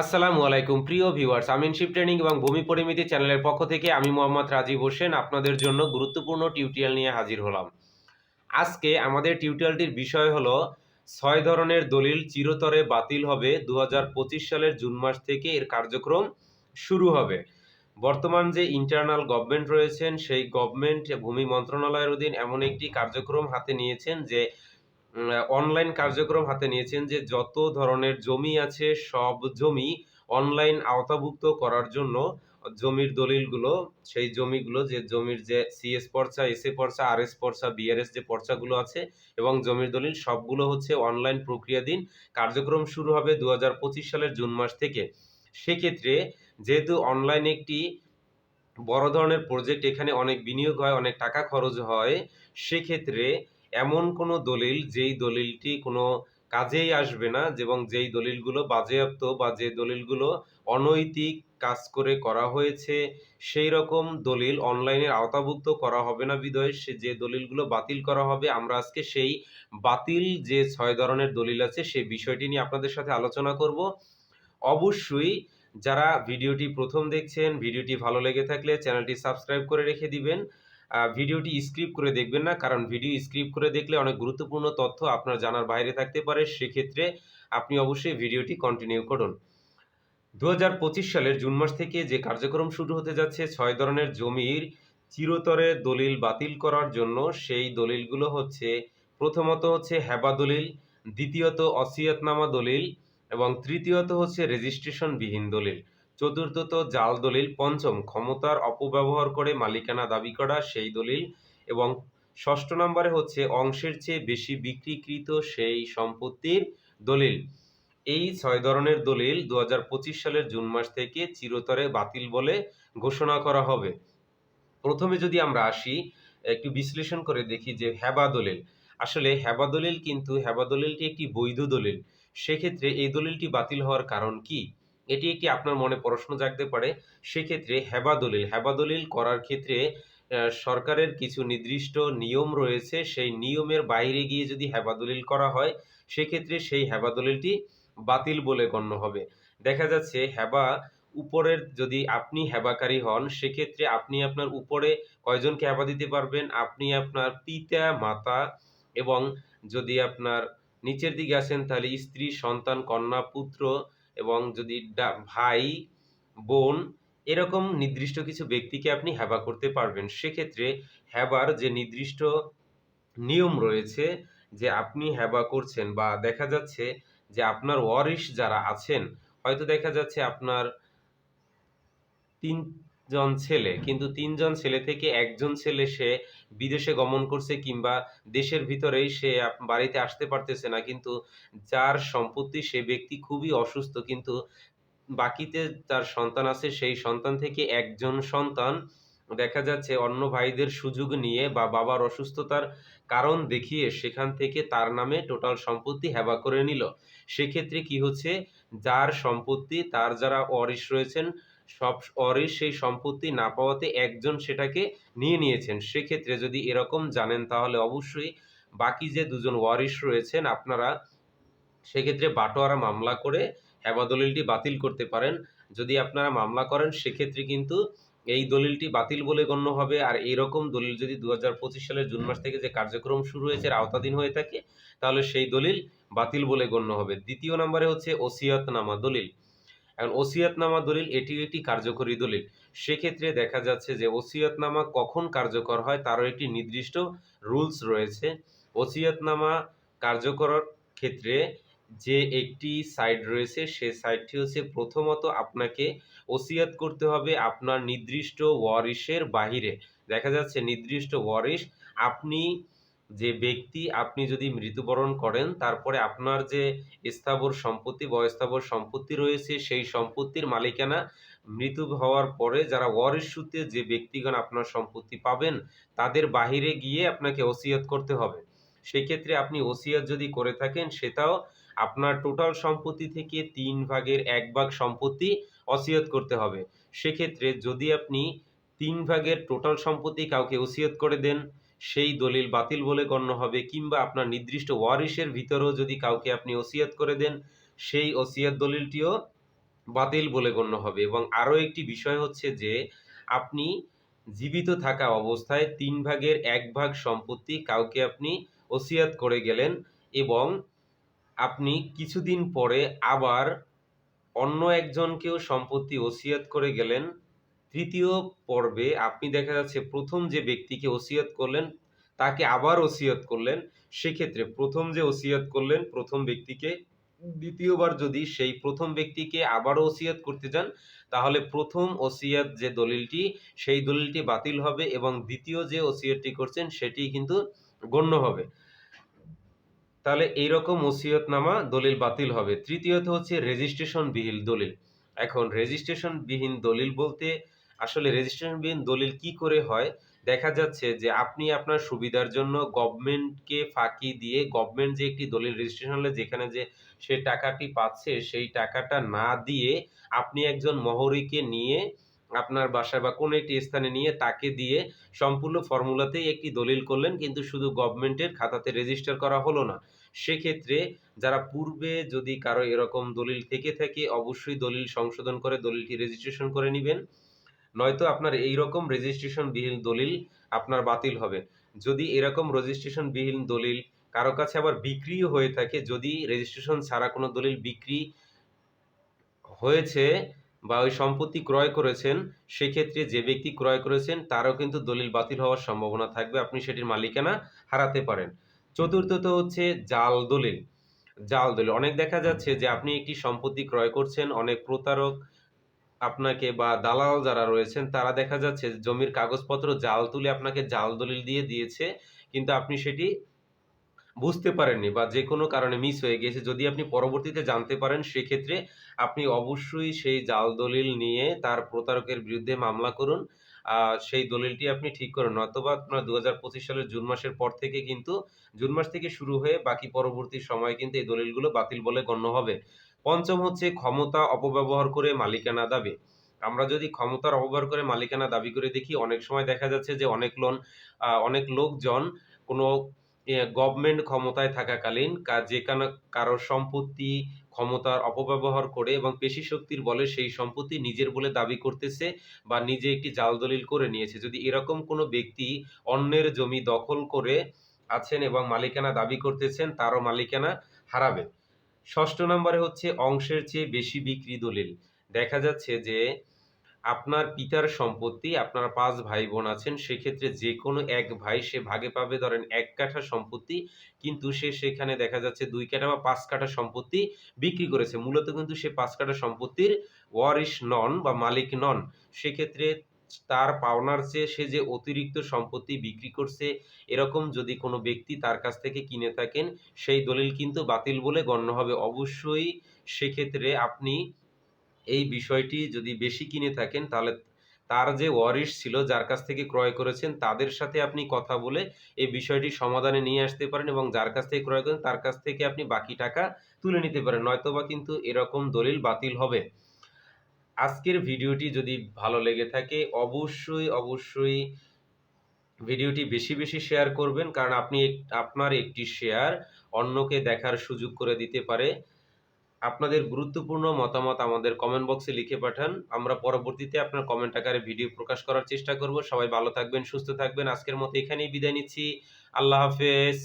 আসসালামু আলাইকুম, প্রিয় ভিউয়ার্স। আমিনশিপ ট্রেনিং এবং ভূমি পরিমিতি চ্যানেলের পক্ষ থেকে আমি মোহাম্মদ রাজীব হোসেন আপনাদের জন্য গুরুত্বপূর্ণ টিউটোরিয়াল নিয়ে হাজির হলাম। আজকে আমাদের টিউটোরিয়ালটির বিষয় হলো, ছয় ধরনের দলিল চিরতরে বাতিল হবে দু হাজার পঁচিশ সালের জুন মাস থেকে এর কার্যক্রম শুরু হবে। বর্তমান যে ইন্টারনাল গভর্নমেন্ট রয়েছেন, সেই গভর্নমেন্ট ভূমি মন্ত্রণালয়ের অধীন এমন একটি কার্যক্রম হাতে নিয়েছেন যে অনলাইন কার্যক্রম হাতে নিয়েছেন যে যত ধরনের জমি আছে, সব জমি অনলাইন আওতাভুক্ত করার জন্য জমির দলিলগুলো, সেই জমিগুলো যে জমির যে সিএস পর্চা এসএ পর্চা আর এস পর্চা বিআরএস যে পর্চাগুলো আছে এবং জমির দলিল, সবগুলো হচ্ছে অনলাইন প্রক্রিয়াধীন। কার্যক্রম শুরু হবে দু হাজার পঁচিশ সালের জুন মাস থেকে। সেক্ষেত্রে যেহেতু অনলাইন একটি বড় ধরনের প্রজেক্ট এখানে অনেক বিনিয়োগ হয়, অনেক টাকা খরচ হয়, সেক্ষেত্রে এমন কোনো দলিল যেই দলিলটি কোনো কাজেই আসবে না এবং যেই দলিলগুলো বাজেয়াপ্ত বা যে দলিলগুলো অনৈতিক কাজ করে করা হয়েছে, সেই রকম দলিল অনলাইনের আওতাভুক্ত করা হবে না বিদয় সে যে দলিলগুলো বাতিল করা হবে, আমরা আজকে সেই বাতিল যে ছয় ধরনের দলিল আছে সেই বিষয়টি নিয়ে আপনাদের সাথে আলোচনা করব। অবশ্যই যারা ভিডিওটি প্রথম দেখছেন, ভিডিওটি ভালো লেগে থাকলে চ্যানেলটি সাবস্ক্রাইব করে রেখে দিবেন। ভিডিওটি স্ক্রিপ্ট করে দেখবেন না। কারণ ভিডিও স্ক্রিপ্ট করে দেখলে অনেক গুরুত্বপূর্ণ তথ্য আপনার জানার বাইরে থাকতে পারে। সেক্ষেত্রে আপনি অবশ্যই ভিডিওটি কন্টিনিউ করুন। দু হাজার পঁচিশ সালের জুন মাস থেকে যে কার্যক্রম শুরু হতে যাচ্ছে, ছয় ধরনের জমির চিরতরে দলিল বাতিল করার জন্য সেই দলিলগুলো হচ্ছে, প্রথমত হচ্ছে হেবা দলিল, দ্বিতীয়ত অসিয়তনামা দলিল এবং তৃতীয়ত হচ্ছে রেজিস্ট্রেশনবিহীন দলিল। চতুর্থত জাল দলিল পঞ্চম, ক্ষমতার অপব্যবহার করে মালিকানা দাবি করা সেই দলিল এবং ষষ্ঠ নম্বরে হচ্ছে অংশের চেয়ে বেশি বিক্রিকৃত সেই সম্পত্তির দলিল। এই ছয় ধরনের দলিল দু হাজার পঁচিশ সালের জুন মাস থেকে চিরতরে বাতিল বলে ঘোষণা করা হবে। প্রথমে যদি আমরা আসি, একটু বিশ্লেষণ করে দেখি যে হেবা দলিল। আসলে হেবা দলিল কিন্তু, হেবা দলিলটি একটি বৈধ দলিল। সেক্ষেত্রে এই দলিলটি বাতিল হওয়ার কারণ কি? এটি একটি আপনার মনে প্রশ্ন জাগতে পারে। সেক্ষেত্রে হেবা দলিল হেবা দলিল করার ক্ষেত্রে সরকারের কিছু নির্দিষ্ট নিয়ম রয়েছে। সেই নিয়মের বাইরে গিয়ে যদি হেবা দলিল করা হয়, সেক্ষেত্রে সেই হেবা দলিলটি বাতিল বলে গণ্য হবে। দেখা যাচ্ছে হেবা উপরের যদি আপনি হেবাকারী হন, সেক্ষেত্রে আপনি আপনার উপরে কয়জনকে হেবা দিতে পারবেন? আপনি আপনার পিতা, মাতা এবং যদি আপনার নিচের দিকে আসেন, তাহলে স্ত্রী, সন্তান, কন্যা, পুত্র এবং যদি ভাই, বোন এরকম নির্দিষ্ট কিছু ব্যক্তিকে আপনি হ্যাবা করতে পারবেন, সেক্ষেত্রে হ্যাবার যে নির্দিষ্ট নিয়ম রয়েছে যে আপনি হ্যাবা করছেন বা দেখা যাচ্ছে যে আপনার ওয়ারিশ যারা আছেন, হয়তো দেখা যাচ্ছে আপনার তিনজন ছেলে, কিন্তু তিনজন ছেলে থেকে একজন ছেলে সে বিদেশে গমন করছে কিংবা দেশের ভিতরেই সে বাড়িতে আসতে পারতেছে না, কিন্তু যার সম্পত্তি সে ব্যক্তি খুবই অসুস্থ, কিন্তু বাকিতে তার সন্তান আছে, সেই সন্তান থেকে একজন সন্তান দেখা যাচ্ছে অন্য ভাইদের সুযোগ নিয়ে বা বাবার অসুস্থতার কারণ দেখিয়ে সেখান থেকে তার নামে টোটাল সম্পত্তি হেবা করে নিল। সেক্ষেত্রে কি হচ্ছে? যার সম্পত্তি, তার যারা অরিস রয়েছেন সব অরিস সেই সম্পত্তি না পাওয়াতে একজন সেটাকে নিয়ে নিয়েছেন। সেক্ষেত্রে যদি এরকম জানেন তাহলে অবশ্যই বাকি যে দুজন ওয়ারিশ রয়েছেন আপনারা সেক্ষেত্রে বাটোয়ারা মামলা করে হেবা দলিলটি বাতিল করতে পারেন। যদি আপনারা মামলা করেন সেক্ষেত্রে কিন্তু এই দলিলটি বাতিল বলে গণ্য হবে। আর এইরকম দলিল যদি দু হাজার পঁচিশ সালের জুন মাস থেকে যে কার্যক্রম শুরু হয়েছে আওতাধীন হয়ে থাকে, তাহলে সেই দলিল বাতিল বলে গণ্য হবে। দ্বিতীয় নম্বরে হচ্ছে ওসিয়তনামা দলিল। এখন ওসিয়াতনামা দলিল, এটি একটি কার্যকরী দলিল। সেক্ষেত্রে দেখা যাচ্ছে যে ওসিয়াতনামা কখন কার্যকর হয় তারও একটি নির্দিষ্ট রুলস রয়েছে। ওসিয়াতনামা কার্যকর ক্ষেত্রে যে একটি সাইড রয়েছে, সে সাইডটি হচ্ছে প্রথমত আপনাকে ওসিয়াত করতে হবে আপনার নির্দিষ্ট ওয়ারিশের বাহিরে। দেখা যাচ্ছে নির্দিষ্ট ওয়ারিশ আপনি যে ব্যক্তি আপনি যদি মৃত্যুবরণ করেন, তারপরে আপনার যে স্থাবর সম্পত্তি বা স্থাবর সম্পত্তি রয়েছে, সেই সম্পত্তির মালিকানা মৃত্যু হওয়ার পরে যারা ওয়ারিশ সূত্রে যে ব্যক্তিগণ আপনার সম্পত্তি পাবেন, তাদের বাহিরে গিয়ে আপনাকে ওসিয়ত করতে হবে। সেই ক্ষেত্রে আপনি ওসিয়ত যদি করে থাকেন, সেটাও আপনার টোটাল সম্পত্তি থেকে তিন ভাগের এক ভাগ সম্পত্তি অসিয়ত করতে হবে। সেক্ষেত্রে যদি আপনি তিন ভাগের টোটাল সম্পত্তি কাউকে ওসিয়ত করে দেন সেই দলিল বাতিল বলে গণ্য হবে কিংবা আপনার নির্দিষ্ট ওয়ারিশের ভিতরেও যদি কাউকে আপনি ওসিয়ত করে দেন, সেই ওসিয়ত দলিলটিও বাতিল বলে গণ্য হবে। এবং আরও একটি বিষয় হচ্ছে যে, আপনি জীবিত থাকা অবস্থায় তিন ভাগের এক ভাগ সম্পত্তি কাউকে আপনি ওসিয়াত করে গেলেন এবং আপনি কিছুদিন পরে আবার অন্য একজনকেও সম্পত্তি ওসিয়াত করে গেলেন তৃতীয় পর্বে আপনি দেখা যাচ্ছে প্রথম যে ব্যক্তিকে ওসিয়াত করলেন, তাকে আবার ওসিয়াত করলেন, সেক্ষেত্রে প্রথম যে ওসিয়াত করলেন, প্রথম ব্যক্তিকে, দ্বিতীয়বার যদি সেই প্রথম ব্যক্তিকে আবারও ওসিয়াত করতে যান তাহলে প্রথম ওসিয়াত যে দলিলটি, সেই দলিলটি বাতিল হবে এবং দ্বিতীয় যে ওসিয়াতটি করছেন, সেটি কিন্তু গণ্য হবে। তাহলে এইরকম ওসিয়তনামা দলিল বাতিল হবে। তৃতীয়ত হচ্ছে রেজিস্ট্রেশন বিহীন দলিল। এখন রেজিস্ট্রেশন বিহীন দলিল বলতে আসলে রেজিস্ট্রেশন বিহীন দলিল কি করে হয়? দেখা যাচ্ছে যে আপনি আপনার সুবিধার জন্য গভর্নমেন্টকে ফাঁকি দিয়ে গভর্নমেন্ট যে একটি দলিল রেজিস্ট্রেশন হলে যেখানে যে সে টাকাটি পাচ্ছে, সেই টাকাটা না দিয়ে আপনি একজন মহরীকে নিয়ে আপনার বাসায় বা কোনো একটি স্থানে নিয়ে তাকে দিয়ে সম্পূর্ণ ফর্মুলাতেই একটি দলিল করলেন, কিন্তু শুধু গভর্নমেন্টের খাতাতে রেজিস্টার করা হলো না। সেক্ষেত্রে যারা পূর্বে যদি কারও এরকম দলিল থেকে থাকে, অবশ্যই দলিল সংশোধন করে দলিলটি রেজিস্ট্রেশন করে নেবেন। নয়তো আপনার এই রকম রেজিস্ট্রেশন বিহীন দলিল আপনার বাতিল হবে। যদি এরকম রেজিস্ট্রেশন বিহীন দলিল কারও কাছে আবার বিক্রিও হয়ে থাকে, যদি রেজিস্ট্রেশন ছাড়া কোনো দলিল বিক্রি হয়েছে বা ওই সম্পত্তি ক্রয় করেছেন, সেক্ষেত্রে যে ব্যক্তি ক্রয় করেছেন, তারও কিন্তু দলিল বাতিল হওয়ার সম্ভাবনা থাকবে, আপনি সেটির মালিকানা হারাতে পারেন। চতুর্থত হচ্ছে জাল দলিল। জাল দলিল, অনেক দেখা যাচ্ছে যে আপনি একটি সম্পত্তি ক্রয় করছেন, অনেক প্রতারক আপনাকে বা দালাল যারা রয়েছেন, তারা দেখা যাচ্ছে জমির কাগজপত্র জাল তুলে আপনাকে জাল দলিল দিয়ে দিয়েছে, কিন্তু আপনি সেটি বুঝতে পারেননি বা যে কোনো কারণে মিস হয়ে গিয়েছে। যদি আপনি পরবর্তীতে জানতে পারেন, সেক্ষেত্রে আপনি অবশ্যই সেই জাল দলিল নিয়ে তার প্রতারকের বিরুদ্ধে মামলা করুন। সেই দলিলটি আপনি ঠিক করুন। অথবা আপনার দু হাজার পঁচিশ সালের জুন মাসের পর থেকে কিন্তু জুন মাস থেকে শুরু হয়ে বাকি পরবর্তী সময়ে কিন্তু এই দলিলগুলো বাতিল বলে গণ্য হবে। পঞ্চম হচ্ছে ক্ষমতা অপব্যবহার করে মালিকানা দাবি। আমরা যদি ক্ষমতার অপব্যবহার করে মালিকানা দাবি করে দেখি, অনেক সময় দেখা যাচ্ছে যে অনেক লোন অনেক লোকজন কোনো গভর্নমেন্ট ক্ষমতায় থাকাকালীন যে কোনো, কারোর সম্পত্তি ক্ষমতার অপব্যবহার করে এবং পেশি শক্তির বলে সেই সম্পত্তি নিজের বলে দাবি করতেছে বা নিজে একটি জাল দলিল করে নিয়েছে। যদি এরকম কোনো ব্যক্তি অন্যের জমি দখল করে আছেন এবং মালিকানা দাবি করতেছেন, তারও মালিকানা হারাবে। ষষ্ঠ নম্বরে হচ্ছে অংশের চেয়ে বেশি বিক্রি দলিল। দেখা যাচ্ছে যে আপনার পিতার সম্পত্তি, আপনার পাঁচ ভাই বোন আছেন, সেক্ষেত্রে যে কোনো এক ভাই সে ভাগে পাবে। ধরেন এক কাঠা সম্পত্তি, কিন্তু সে সেখানে দেখা যাচ্ছে দুই কাঠা বা পাঁচ কাঠা সম্পত্তি বিক্রি করেছে। মূলত কিন্তু সে পাঁচ কাঠা সম্পত্তির ওয়ারিশ নন বা মালিক নন। সেক্ষেত্রে তার পাওনার চেয়ে সে যে অতিরিক্ত সম্পত্তি বিক্রি করছে, এরকম যদি কোনো ব্যক্তি তার কাছ থেকে কিনে থাকেন, সেই দলিল কিন্তু বাতিল বলে গণ্য হবে। অবশ্যই সেক্ষেত্রে আপনি এই বিষয়টি যদি বেশি কিনে থাকেন, তাহলে তার যে ওয়ারিশ ছিল, যার কাছ থেকে ক্রয় করেছেন, তাদের সাথে আপনি কথা বলে এই বিষয়টি সমাধানে নিয়ে আসতে পারেন এবং যার কাছ থেকে ক্রয় করেন, তার কাছ থেকে আপনি বাকি টাকা তুলে নিতে পারেন। নয়তোবা কিন্তু এরকম দলিল বাতিল হবে। আজকের ভিডিওটি যদি ভালো লেগে থাকে, অবশ্যই অবশ্যই ভিডিওটি বেশি বেশি শেয়ার করবেন। কারণ আপনি আপনার একটি শেয়ার অন্যকে দেখার সুযোগ করে দিতে পারে। আপনাদের গুরুত্বপূর্ণ মতামত আমাদের কমেন্ট বক্সে লিখে পাঠান। আমরা পরবর্তীতে আপনার কমেন্ট আকারে ভিডিও প্রকাশ করার চেষ্টা করব। সবাই ভালো থাকবেন, সুস্থ থাকবেন। আজকের মতো এখানেই বিদায় নিচ্ছি। আল্লাহ হাফেজ।